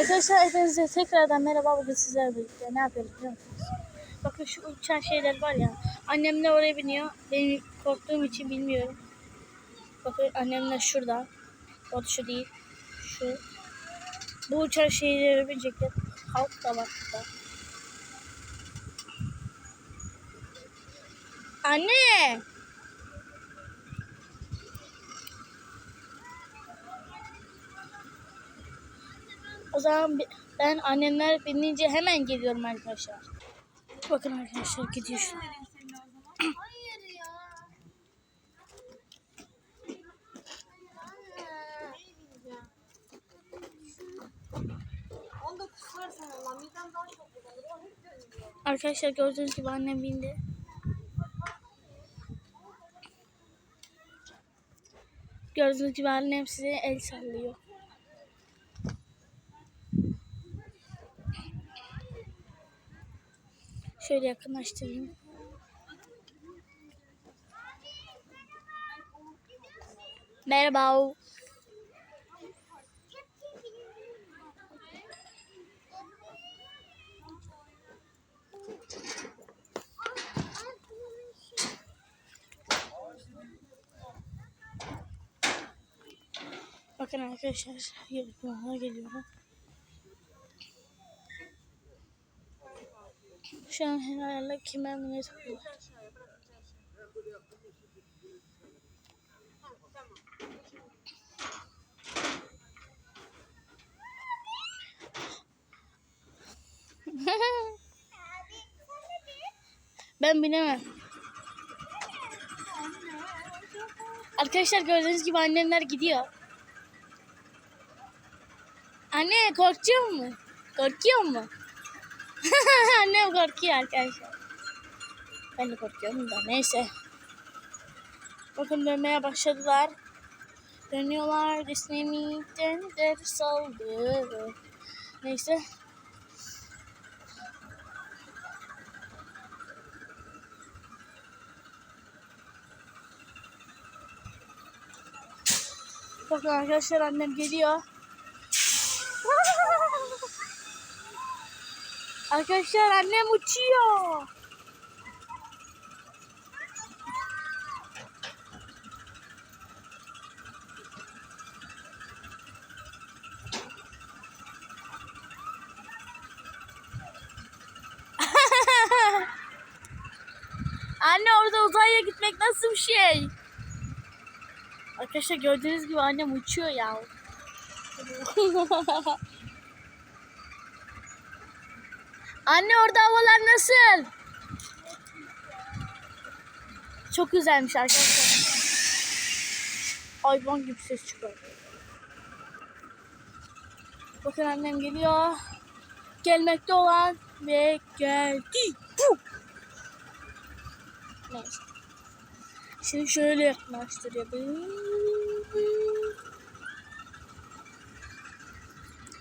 Arkadaşlar hepinize tekrardan merhaba bugün sizlerle birlikte ne yapıyoruz biliyor musunuz? Bakın şu uçan şeyler var ya annemle oraya biniyor benim korktuğum için bilmiyorum. Bakın annemle şurada o şu değil şu bu uçan şeyleri binecekler halk da var burada. Anne! Zaman ben annemler binince hemen geliyorum arkadaşlar. Bakın arkadaşlar gidiyor şu. Arkadaşlar gördüğünüz gibi annem bindi. Gördüğünüz gibi annem size el sallıyor. Şöyle yakınlaştırayım. Merhaba. Bakın arkadaşlar yakınına geliyorum. Şu an herhalde kime mi takıyorlar? ben binemem. Arkadaşlar gördüğünüz gibi annemler gidiyor. Anne korkuyor mu? Korkuyor mu? Annem korkuyor arkadaşlar. Ben de korkuyorum da neyse. Bakın dönmeye başladılar. Dönüyorlar. Disney'den de saldı. Neyse. Bakın arkadaşlar annem geliyor. Arkadaşlar annem uçuyor. Anne orada uzaya gitmek nasıl bir şey? Arkadaşlar gördüğünüz gibi annem uçuyor ya. Anne orada havalar nasıl? Çok güzelmiş arkadaşlar. Hayvan gibi ses çıkıyor. Bakın annem geliyor. Gelmekte olan ve geldi. Neyse. Şimdi şöyle yaklaştırayım.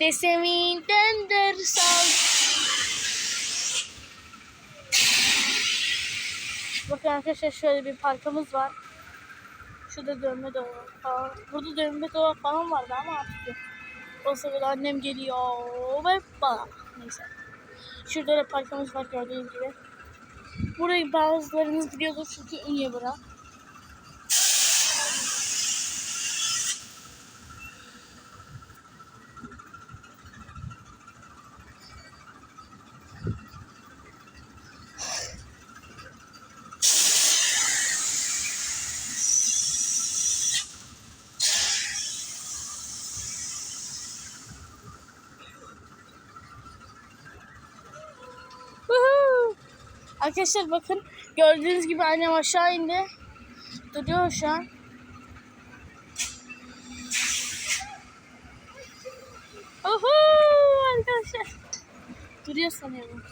Deseminden der sal. Bakın arkadaşlar şöyle bir parkımız var. Şurada dönme dolabı falan. Burada dönme dolabı falan vardı ama artık yok. O sırada annem geliyor ve bana. Neyse. Şurada da parkımız var gördüğünüz gibi. Burayı bazılarınız biliyordur çünkü Ünye bura. Arkadaşlar bakın gördüğünüz gibi annem aşağı indi. Duruyor şu an. Oho arkadaşlar. Duruyor sanıyorum.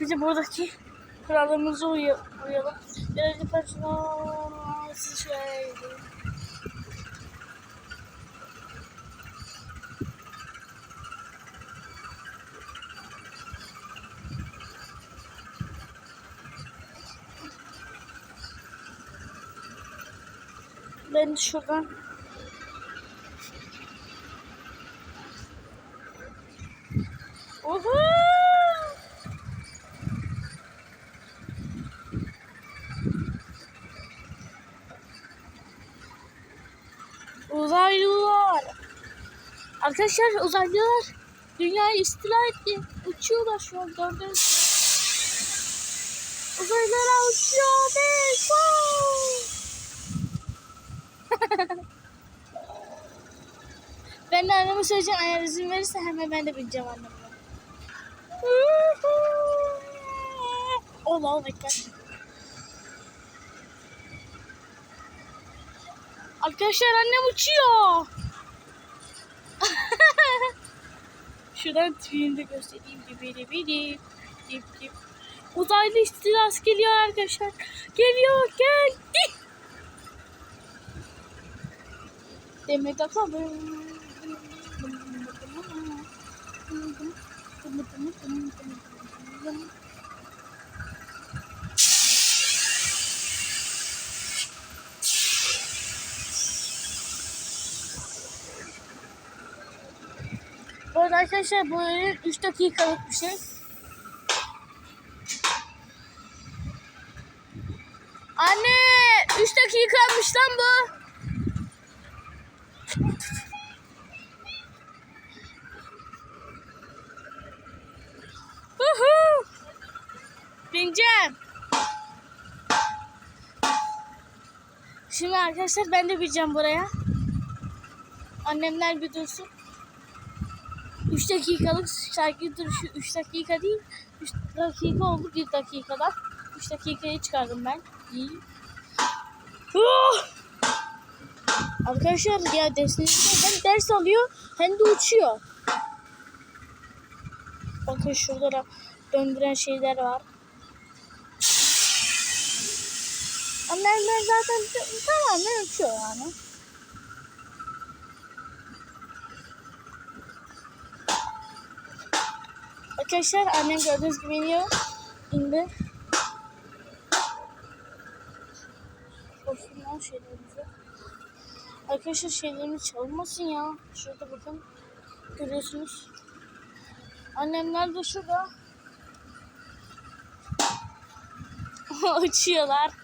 Biz de buradaki kurallarımıza uy uyalım. Görevli personel Ben şuradan Uhu! Uzaylılar. Arkadaşlar uzaylılar dünyayı istila etti. Uçuyorlar şu an gördüğünüz gibi. Uzaylılar uçuyor. Be. ben de anneme söyleyeceğim eğer izin verirse hemen ben de bineceğim annemle. Allahu Ekber. Arkadaşlar annem uçuyor. Şuradan tipini de göstereyim. Dibidi bidi. Dip dip. Uzaylı istilası geliyor arkadaşlar. Geliyor Demet Akalın. Bu arada arkadaşlar bu oyun 3 dakikalık bir şey. Anne 3 dakikamış lan bu. Bineceğim. Şimdi arkadaşlar ben de bineceğim buraya. Annemler bir dursun. 3 dakikalık şarkı duruşu 3 dakika değil. 3 dakika oldu 1 dakikada. 3 dakikayı çıkardım ben. İyi. Oh! Arkadaşlar ya derslerinde hem ders alıyor hem de uçuyor. Bakın şurada da döndüren şeyler var. Annemler zaten tamamen uçuyor yani. Arkadaşlar annem gördüğünüz gibi iniyor. İndi. Bakın lan şeylerimize. Arkadaşlar şeylerimiz çalınmasın ya. Şurada bakın. Görüyorsunuz. Annemler de şurada. Uçuyorlar.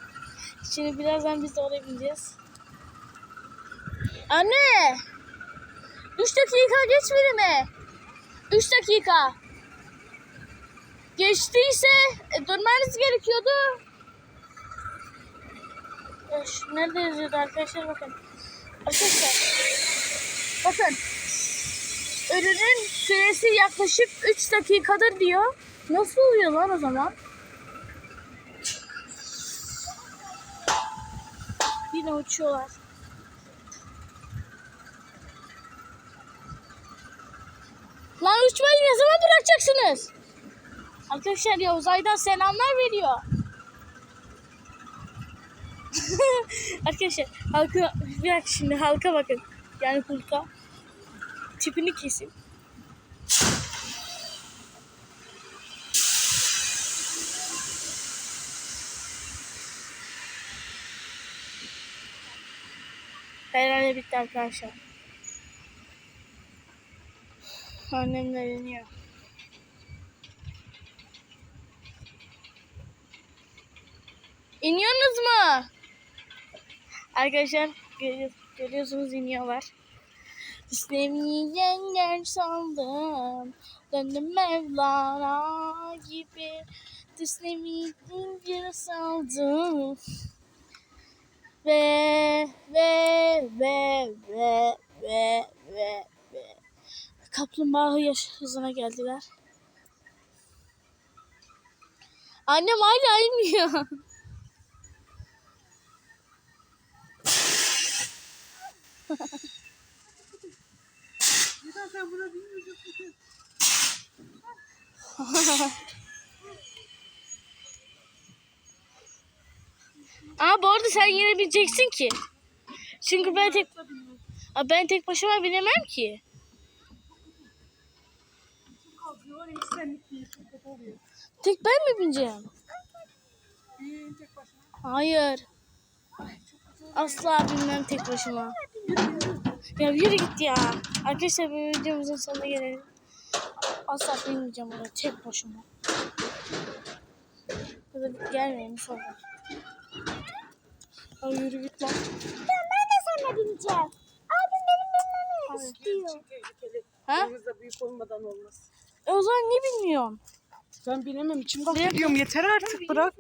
Şimdi birazdan biz de oraya bineceğiz. Anne! 3 dakika geçmedi mi? 3 dakika. Geçtiyse e, durmanız gerekiyordu. Ya şu nerede yazıyordu arkadaşlar bakın. Arkadaşlar bakın. Ürünün süresi yaklaşık 3 dakikadır diyor. Nasıl oluyor lan o zaman? Yine uçuyorlar. Lan uçmayı ne zaman bırakacaksınız? Arkadaşlar ya uzaydan selamlar veriyor. Arkadaşlar halka dakika şimdi halka bakın. Yani hulka. Tipini kesin. Herhalde bitti arkadaşlar. Annemler iniyor. İniyorsunuz mu? Arkadaşlar görüyor- görüyorsunuz iniyorlar. İstemeyenler sandım. Döndüm Mevlana gibi. Düşlemeyince saldım. Ve ve ve ve ve ve ve. Kaplumbağa yaş hızına geldiler. Annem hala inmiyor. Neden sen buna bilmiyorsun ki? Ama bu arada sen yine bineceksin ki. Çünkü ben tek Aa, ben tek başıma binemem ki. Tek ben mi bineceğim? Hayır. Asla binmem tek başıma. Ya yürü git ya. Arkadaşlar bu videomuzun sonuna gelelim. Asla binmeyeceğim oraya tek başıma. Gelmeyeyim sonra. Ay yürü git lan. Ben de sana bineceğim. Abim benim binmemi istiyor. Ha? Boyunuzda büyük olmadan olmaz. E o zaman niye bilmiyorsun? Ben bilemem. İçim kalkıyor. Yeter artık bırak.